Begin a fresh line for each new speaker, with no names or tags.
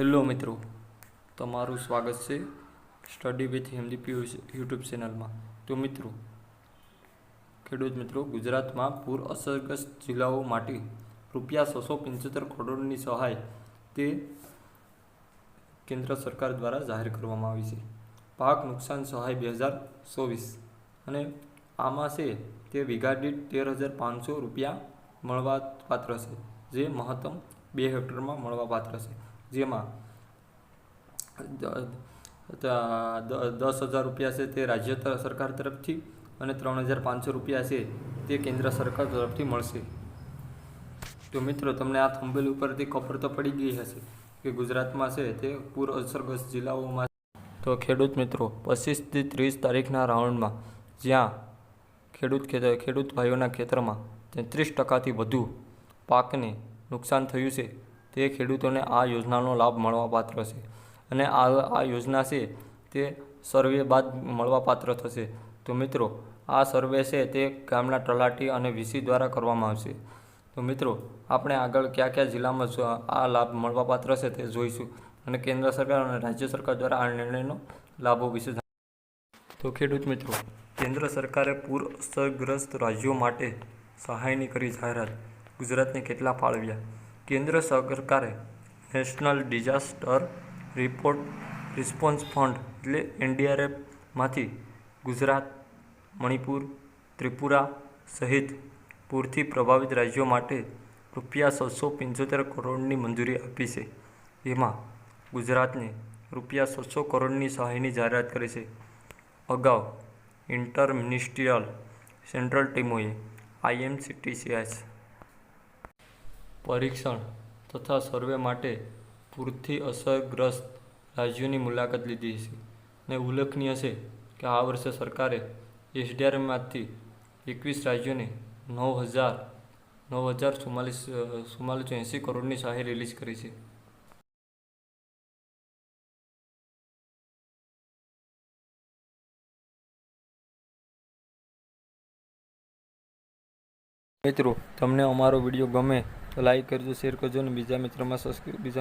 Hello મિત્રો, તમારું સ્વાગત છે સ્ટડી વિથ હિન્દી યુટ્યુબ ચેનલમાં. તો મિત્રો, ખેડૂત મિત્રો, ગુજરાતમાં પૂર અસરગ્રસ્ત જિલ્લાઓ માટે રૂપિયા છસો પંચોતેર કરોડની સહાય તે કેન્દ્ર સરકાર દ્વારા જાહેર કરવામાં આવી છે. પાક નુકસાન સહાય બે હજાર ચોવીસ અને આમાં છે તે વીઘા તેર હજાર પાંચસો રૂપિયા મળવા પાત્ર છે, જે મહત્તમ બે હેક્ટરમાં મળવા પાત્ર છે. જેમાં દસ હજાર રૂપિયા છે તે રાજ્ય સરકાર તરફથી અને ત્રણ હજાર પાંચસો રૂપિયા છે તે કેન્દ્ર સરકાર તરફથી મળશે. તો મિત્રો, તમને આ થંબેલ ઉપરથી ખબર તો પડી ગઈ હશે કે ગુજરાતમાં છે તે પૂર અસરગ્રસ્ત જિલ્લાઓમાં તો ખેડૂત મિત્રો પચીસથી ત્રીસ તારીખના રાઉન્ડમાં જ્યાં ખેડૂત ખેડૂત ભાઈઓના ખેતરમાં તેત્રીસ ટકાથી વધુ પાકને નુકસાન થયું છે તે ખેડૂતોને આ યોજનાનો લાભ મળવાપાત્ર છે અને આ આ યોજના છે તે સર્વે બાદ મળવાપાત્ર થશે. તો મિત્રો, આ સર્વે છે તે ગામના તલાટી અને વીસી દ્વારા કરવામાં આવશે. તો મિત્રો, આપણે આગળ કયા કયા જિલ્લામાં આ લાભ મળવાપાત્ર છે તે જોઈશું અને કેન્દ્ર સરકાર અને રાજ્ય સરકાર દ્વારા આ નિર્ણયનો લાભો વિશે તો ખેડૂત મિત્રો, કેન્દ્ર સરકારે પૂર અસરગ્રસ્ત રાજ્યો માટે સહાયની કરી જાહેરાત. ગુજરાતને કેટલા ફાળવ્યા? કેન્દ્ર સરકારે national disaster report response fund એટલે એનડીઆરએફમાંથી ગુજરાત, મણિપુર, ત્રિપુરા સહિત પૂરથી પ્રભાવિત રાજ્યો માટે રૂપિયા છસો પંચોતેર કરોડની મંજૂરી આપી છે. એમાં ગુજરાતને રૂપિયા છસો કરોડની સહાયની જાહેરાત કરી છે. અગાઉ ઇન્ટર મિનિસ્ટ્રીયલ સેન્ટ્રલ ટીમોએ આઈએમસીટીસીએસ પરીક્ષણ તથા સર્વે માટે પૂરથી અસરગ્રસ્ત રાજ્યોની મુલાકાત લીધી છે ને ઉલ્લેખનીય છે કે આ વર્ષે સરકારે એસડીઆરએમમાંથી એકવીસ રાજ્યોને નવ હજાર નવ હજાર ચુમ્માલીસ ચુમ્માલીસો એંસી કરોડની સહાય રિલીઝ કરી છે. મિત્રો, તમને અમારો વીડિયો ગમે લાઈક કરજો શેર કરજો અને બીજા મિત્રોમાં સબસ્ક્રાઈબ બીજા